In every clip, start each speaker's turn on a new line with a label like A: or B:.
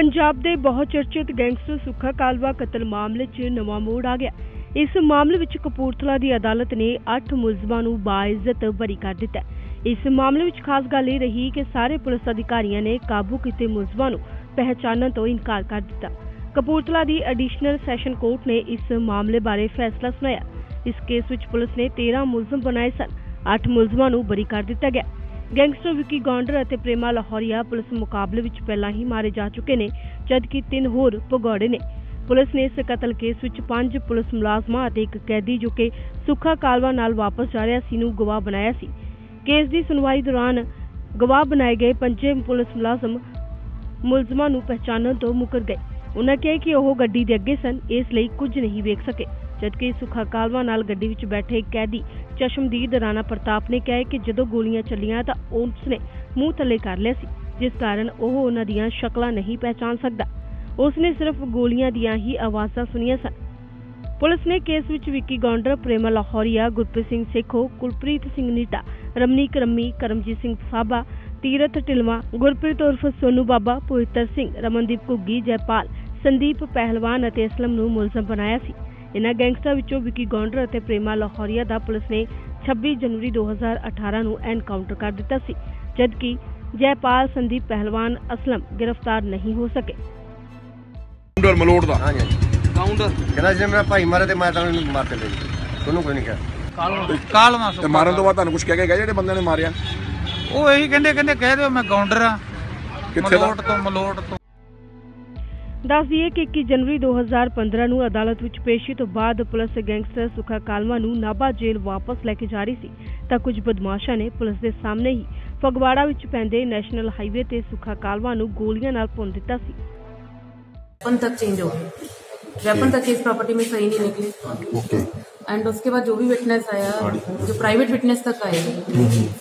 A: ਪੰਜਾਬ ਦੇ ਬਹੁਤ ਚਰਚਿਤ ਗੈਂਗਸਟਰ ਸੁੱਖਾ ਕਾਲਵਾ ਕਤਲ ਮਾਮਲੇ 'ਚ ਨਵਾਂ ਮੋੜ ਆ ਗਿਆ। ਇਸ ਮਾਮਲੇ ਵਿੱਚ ਕਪੂਰਥਲਾ ਦੀ ਅਦਾਲਤ ਨੇ 8 ਮੁਲਜ਼ਮਾਂ ਨੂੰ ਬਾਇਜ਼ਤ ਬਰੀ ਕਰ ਦਿੱਤਾ। ਇਸ ਮਾਮਲੇ ਵਿੱਚ ਖਾਸ ਗੱਲ ਇਹ ਰਹੀ ਕਿ ਸਾਰੇ ਪੁਲਿਸ ਅਧਿਕਾਰੀਆਂ ਨੇ ਕਾਬੂ ਕੀਤੇ ਮੁਲਜ਼ਮਾਂ ਨੂੰ ਪਹਿਚਾਨਣ ਤੋਂ ਇਨਕਾਰ ਕਰ ਦਿੱਤਾ। ਕਪੂਰਥਲਾ ਦੀ ਐਡੀਸ਼ਨਲ ਸੈਸ਼ਨ ਕੋਰਟ ਨੇ ਇਸ ਮਾਮਲੇ ਬਾਰੇ ਫੈਸਲਾ ਸੁਣਾਇਆ। ਇਸ ਕੇਸ ਵਿੱਚ ਪੁਲਿਸ ਨੇ 13 ਮੁਲਜ਼ਮ ਬਣਾਏ ਸਨ। 8 ਮੁਲਜ਼ਮਾਂ ਨੂੰ ਬਰੀ ਕਰ ਦਿੱਤਾ ਗਿਆ। ਗੈਂਗਸਟਰ ਵਿਕੀ ਗੌਂਡਰ ਅਤੇ ਪ੍ਰੇਮਾ ਲਾਹੌਰੀਆ ਪੁਲਿਸ ਮੁਕਾਬਲੇ ਵਿੱਚ ਪਹਿਲਾਂ ਹੀ ਮਾਰੇ ਜਾ ਚੁੱਕੇ ਨੇ, ਜਦਕਿ ਤਿੰਨ ਹੋਰ ਭਗੌੜੇ ਨੇ। ਪੁਲਿਸ ਨੇ ਇਸ ਕਤਲ ਕੇਸ ਵਿੱਚ ਪੰਜ ਪੁਲਿਸ ਮੁਲਾਜ਼ਮਾਂ ਅਤੇ ਇੱਕ ਕੈਦੀ ਜੋ ਕਿ ਸੁੱਖਾ ਕਾਲਵਾ ਨਾਲ ਵਾਪਸ ਜਾ ਰਿਹਾ ਸੀ ਨੂੰ ਗਵਾਹ ਬਣਾਇਆ ਸੀ। ਕੇਸ ਦੀ ਸੁਣਵਾਈ ਦੌਰਾਨ ਗਵਾਹ ਬਣਾਏ ਗਏ ਪੰਜੇ ਪੁਲਿਸ ਮੁਲਾਜ਼ਮ ਮੁਲਜ਼ਮਾਂ ਨੂੰ ਪਹਿਚਾਨਣ ਤੋਂ ਮੁਕਰ ਗਏ। ਉਨ੍ਹਾਂ ਕਿਹਾ ਕਿ ਉਹ ਗੱਡੀ ਦੇ ਅੱਗੇ ਸਨ, ਇਸ ਲਈ ਕੁਝ ਨਹੀਂ ਵੇਖ ਸਕੇ। ਜਦਕਿ ਸੁਖਾ ਕਾਲਵਾ ਨਾਲ ਗੱਡੀ ਵਿੱਚ ਬੈਠੇ ਕੈਦੀ ਚਸ਼ਮਦੀਦ ਰਾਣਾ ਪ੍ਰਤਾਪ ਨੇ ਕਿਹਾ ਕਿ ਜਦੋਂ ਗੋਲੀਆਂ ਚੱਲੀਆਂ ਤਾਂ ਉਸਨੇ ਮੂੰਹ ਥੱਲੇ ਕਰ ਲਿਆ ਸੀ, ਜਿਸ ਕਾਰਨ ਉਹ ਉਹਨਾਂ ਦੀਆਂ ਸ਼ਕਲਾਂ ਨਹੀਂ ਪਹਿਚਾਨ ਸਕਦਾ। ਉਸਨੇ ਸਿਰਫ ਗੋਲੀਆਂ ਦੀਆਂ ਹੀ ਆਵਾਜ਼ਾਂ ਸੁਣੀਆਂ ਸਨ। ਪੁਲਿਸ ਨੇ ਕੇਸ ਵਿੱਚ ਵਿੱਕੀ ਗੌਂਡਰ, ਪ੍ਰੇਮਾ ਲਾਹੌਰੀਆ, ਗੁਰਪ੍ਰੀਤ ਸਿੰਘ ਸੇਖੋ, ਕੁਲਪ੍ਰੀਤ ਸਿੰਘ ਨੀਟਾ, ਰਮਨੀਕ ਰੰਮੀ, ਕਰਮਜੀਤ ਸਿੰਘ ਸਾਬਾ ਤੀਰਥ ਢਿਲਵਾ, ਗੁਰਪ੍ਰੀਤ ਉਰਫ ਸੋਨੂ ਬਾਬਾ, ਪਵਿੱਤਰ ਸਿੰਘ, ਰਮਨਦੀਪ ਘੁੱਗੀ, ਜੈਪਾਲ, ਸੰਦੀਪ ਪਹਿਲਵਾਨ ਅਤੇ ਅਸਲਮ ਨੂੰ ਮੁਲਜ਼ਮ ਬਣਾਇਆ ਸੀ। ਇਨ੍ਹਾਂ ਗੈਂਗਸਟਰਾਂ ਵਿੱਚੋਂ ਵਿੱਕੀ ਗੌਂਡਰ ਅਤੇ ਪ੍ਰੇਮਾ ਲਾਹੌਰੀਆ ਦਾ ਪੁਲਿਸ ਨੇ 26 ਜਨਵਰੀ 2018 ਨੂੰ ਐਨਕਾਊਂਟਰ ਕਰ ਦਿੱਤਾ ਸੀ ਜਦਕਿ ਜੈਪਾਲ ਸੰਦੀਪ ਪਹਿਲਵਾਨ ਅਸਲਮ ਗ੍ਰਿਫਤਾਰ ਨਹੀਂ ਹੋ ਸਕੇ।
B: ਕਾਊਂਟਰ ਮਲੋੜ ਦਾ।
C: ਹਾਂਜੀ ਹਾਂਜੀ।
D: ਕਾਊਂਟਰ
C: ਕਹਿੰਦਾ ਜੇ ਮੇਰਾ ਭਾਈ ਮਾਰੇ ਤੇ ਮੈਂ ਤਾਂ ਉਹਨੂੰ ਮਾਰ ਚੱਲੇ ਤੁਹਾਨੂੰ ਕੋਈ ਨਹੀਂ ਕਿਹਾ।
D: ਕਾਲਵਾ
B: ਤੇ ਮਾਰਨ ਤੋਂ ਬਾਅਦ ਤੁਹਾਨੂੰ ਕੁਝ ਕਹਿ ਕੇ ਗਿਆ ਜਿਹੜੇ ਬੰਦੇ ਨੇ ਮਾਰਿਆ?
D: ਉਹ ਇਹੀ ਕਹਿੰਦੇ ਕਹਿੰਦੇ ਕਹਿ ਦਿਓ ਮੈਂ ਗੌਂਡਰ ਆ। ਮਲੋਟ ਤੋਂ ਮਲੋਟ ਤੋਂ।
A: ਦੱਸ ਦਈਏ ਕਿ 21 ਜਨਵਰੀ 2015 ਨੂੰ ਅਦਾਲਤ ਵਿੱਚ ਪੇਸ਼ੀ ਤੋਂ ਬਾਅਦ ਪੁਲਿਸ ਗੈਂਗਸਟਰ ਸੁਖਾ ਕਾਲਮਾ ਨੂੰ ਨਾਭਾ ਜੇਲ੍ਹ ਵਾਪਸ ਲੈ ਕੇ ਜਾ ਰਹੀ ਸੀ ਤਾਂ ਕੁਝ ਬਦਮਾਸ਼ਾਂ ਨੇ ਪੁਲਿਸ ਦੇ ਸਾਹਮਣੇ ਹੀ ਫਗਵਾੜਾ ਵਿੱਚ ਪੈਂਦੇ ਨੈਸ਼ਨਲ ਹਾਈਵੇ ਤੇ ਸੁਖਾ ਕਾਲਵਾ ਨੂੰ ਗੋਲੀਆਂ ਨਾਲ ਭੁੰਨ ਦਿੱਤਾ ਸੀ
E: वेपन तक चेंज हो गए वेपन तक इस प्रॉपर्टी में सही नहीं निकले
F: ओके
E: एंड उसके बाद जो भी विटनेस आया जो प्राइवेट विटनेस तक आए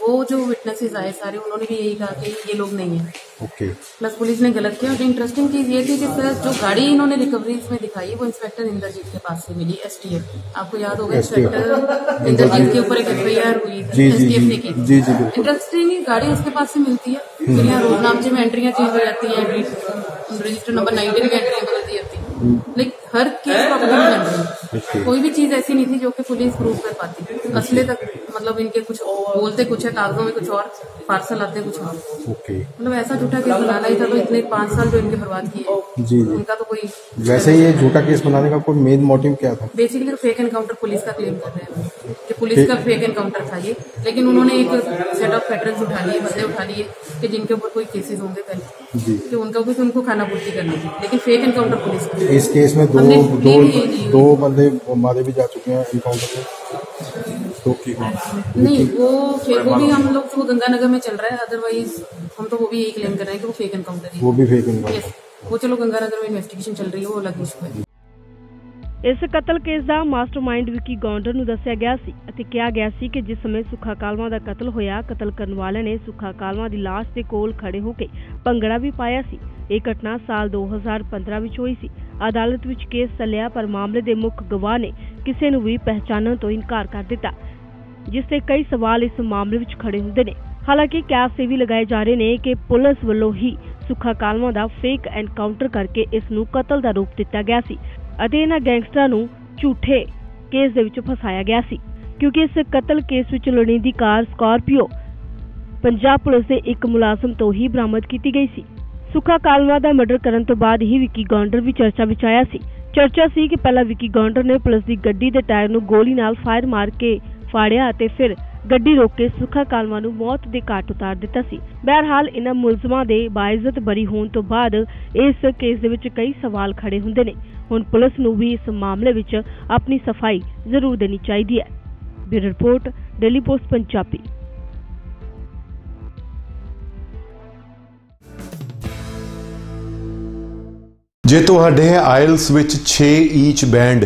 E: वो जो विटनेसेस आए सारे उन्होंने भी यही कहा कि ये लोग नहीं है।
F: ओके
E: प्लस पुलिस ने गलत किया। और इंटरेस्टिंग चीज़ ये थी कि सर जो गाड़ी इन्होंने रिकवरीज में दिखाई वो इंस्पेक्टर इंद्रजीत के पास से मिली एसटीएफ आपको याद होगा इंस्पेक्टर इंद्रजीत. के ऊपर एक एफआईआर हुई
F: जी,
E: थी
F: जी,
E: एसटीएफ ने की। इंटरेस्टिंग गाड़ी उसके पास से मिलती है। फिर यहाँ रोड नामचे में एंट्रियाँ चेंज हो जाती है रजिस्टर नंबर नाइनटीन में हैं लाइक हर केस प्रॉपर्टी में बन रही है कोई भी चीज ऐसी नहीं थी जो कि पुलिस प्रूव कर पाती असले तक मतलब इनके कुछ बोलते कुछ है कागजों में कुछ और पार्सल आते कुछ और।
F: ओके।
E: मतलब ऐसा झूठा केस बनाना ही था तो इतने पाँच साल जो इनके बर्बाद किए।
F: जी जी।
E: उनका तो कोई
F: वैसे ये झूठा केस बनाने का कोई मेन मोटिव क्या था?
E: बेसिकली तो फेक एनकाउंटर पुलिस का क्लेम कर रहे हैं। कि पुलिस का फेक एनकाउंटर था ये। लेकिन उन्होंने एक सेट ऑफ़ पैटर्न उठा लिए बंदे उठा लिए कि जिनके ऊपर कोई केसेस होंगे पहले। कि उनका कुछ उनको खाना पूर्ति करनी थी। लेकिन फेक एनकाउंटर पुलिस का।
F: इस केस में दो दो दो बंदे मारे भी जा चुके हैं इनकाउंटर में। तो की
E: नहीं वो फेक वो भी हम लोग वो गंगानगर में चल रहा है अदरवाइज हम तो वो भी यही क्लेम कर रहे हैं कि वो फेक एनकाउंटर है
F: वो भी फेक इनकाउंटर
E: यस वो चलो गंगानगर में इन्वेस्टिगेशन चल रही है वो अलग इशू है
A: ਇਸ ਕਤਲ ਕੇਸ ਦਾ ਮਾਸਟਰਮਾਈਂਡ ਵਿਕੀ ਗੌਂਡਰ ਨੂੰ ਦੱਸਿਆ ਗਿਆ ਸੀ ਅਤੇ ਕਿਹਾ ਗਿਆ ਸੀ ਕਿ ਜਿਸ ਸਮੇਂ ਸੁੱਖਾ ਕਾਲਵਾ ਦਾ ਕਤਲ ਹੋਇਆ ਕਤਲ ਕਰਨ ਵਾਲੇ ਨੇ ਸੁੱਖਾ ਕਾਲਵਾ ਦੀ ਲਾਸ਼ ਦੇ ਕੋਲ ਖੜੇ ਹੋ ਕੇ ਭੰਗੜਾ ਵੀ ਪਾਇਆ ਸੀ ਇਹ ਘਟਨਾ ਸਾਲ 2015 ਵਿੱਚ ਹੋਈ ਸੀ ਅਦਾਲਤ ਵਿੱਚ ਕੇਸ ਚੱਲਿਆ ਪਰ ਮਾਮਲੇ ਦੇ ਮੁੱਖ ਗਵਾਹ ਨੇ ਕਿਸੇ ਨੂੰ ਵੀ ਪਹਿਚਾਨਣ ਤੋਂ ਇਨਕਾਰ ਕਰ ਦਿੱਤਾ ਜਿਸ ਤੇ ਕਈ ਸਵਾਲ ਇਸ ਮਾਮਲੇ ਵਿੱਚ ਖੜੇ ਹੁੰਦੇ ਨੇ। ਹਾਲਾਂਕਿ ਕਿਆਸ ਇਹ ਵੀ ਲਗਾਏ ਜਾ ਰਹੇ ਨੇ ਕਿ ਪੁਲਿਸ ਵੱਲੋਂ ਹੀ ਸੁੱਖਾ ਕਾਲਵਾ ਦਾ ਫੇਕ ਐਨਕਾਊਂਟਰ ਕਰਕੇ ਇਸ ਨੂੰ ਕਤਲ ਦਾ ਰੂਪ ਦਿੱਤਾ ਗਿਆ ਸੀ ਅਤੇ ਇਹਨਾਂ ਗੈਂਗਸਟਰਾਂ ਨੂੰ ਝੂਠੇ ਕੇਸ ਦੇ ਵਿੱਚ ਫਸਾਇਆ ਗਿਆ ਸੀ, ਕਿਉਂਕਿ ਇਸ ਕਤਲ ਕੇਸ ਵਿੱਚ ਲੋੜੀਂਦੀ ਕਾਰ ਸਕਾਰਪੀਓ ਪੰਜਾਬ ਪੁਲਿਸ ਦੇ ਇੱਕ ਮੁਲਾਜ਼ਮ ਤੋਂ ਹੀ ਬਰਾਮਦ ਕੀਤੀ ਗਈ ਸੀ। ਸੁੱਖਾ ਕਾਲਵਾ ਦਾ ਮਰਡਰ ਕਰਨ ਤੋਂ ਬਾਅਦ ਹੀ ਵਿੱਕੀ ਗੌਂਡਰ ਵੀ ਚਰਚਾ ਵਿੱਚ ਆਇਆ ਸੀ। ਚਰਚਾ ਸੀ ਕਿ ਪਹਿਲਾਂ ਵਿੱਕੀ ਗੌਂਡਰ ਨੇ ਪੁਲਿਸ ਦੀ ਗੱਡੀ ਦੇ ਟਾਇਰ ਨੂੰ ਗੋਲੀ ਨਾਲ ਫਾਇਰ ਮਾਰ ਕੇ ਫਾੜਿਆ ਅਤੇ ਫਿਰ ਗੱਡੀ ਰੋਕ ਕੇ ਸੁੱਖਾ ਕਾਲਵਾ ਨੂੰ ਮੌਤ ਦੇ ਘਾਟ ਉਤਾਰ ਦਿੱਤਾ ਸੀ। ਬਹਰਹਾਲ ਇਹਨਾਂ ਮੁਲਜ਼ਮਾਂ ਦੇ ਬਾਇਜ਼ਤ ਬਰੀ ਹੋਣ ਤੋਂ ਬਾਅਦ ਇਸ ਕੇਸ ਦੇ ਵਿੱਚ ਕਈ ਸਵਾਲ ਖੜੇ ਹੁੰਦੇ ਨੇ। ਹੁਣ ਪੁਲਿਸ ਨੂੰ ਵੀ ਇਸ ਮਾਮਲੇ ਵਿੱਚ ਆਪਣੀ ਸਫ਼ਾਈ ਜ਼ਰੂਰ ਦੇਣੀ ਚਾਹੀਦੀ ਹੈ। Bureau report, daily post, Punjabi.
G: ਜੇ ਤੁਹਾਡੇ ਆਇਲਸ ਵਿੱਚ 6 ਈਚ ਬੈਂਡ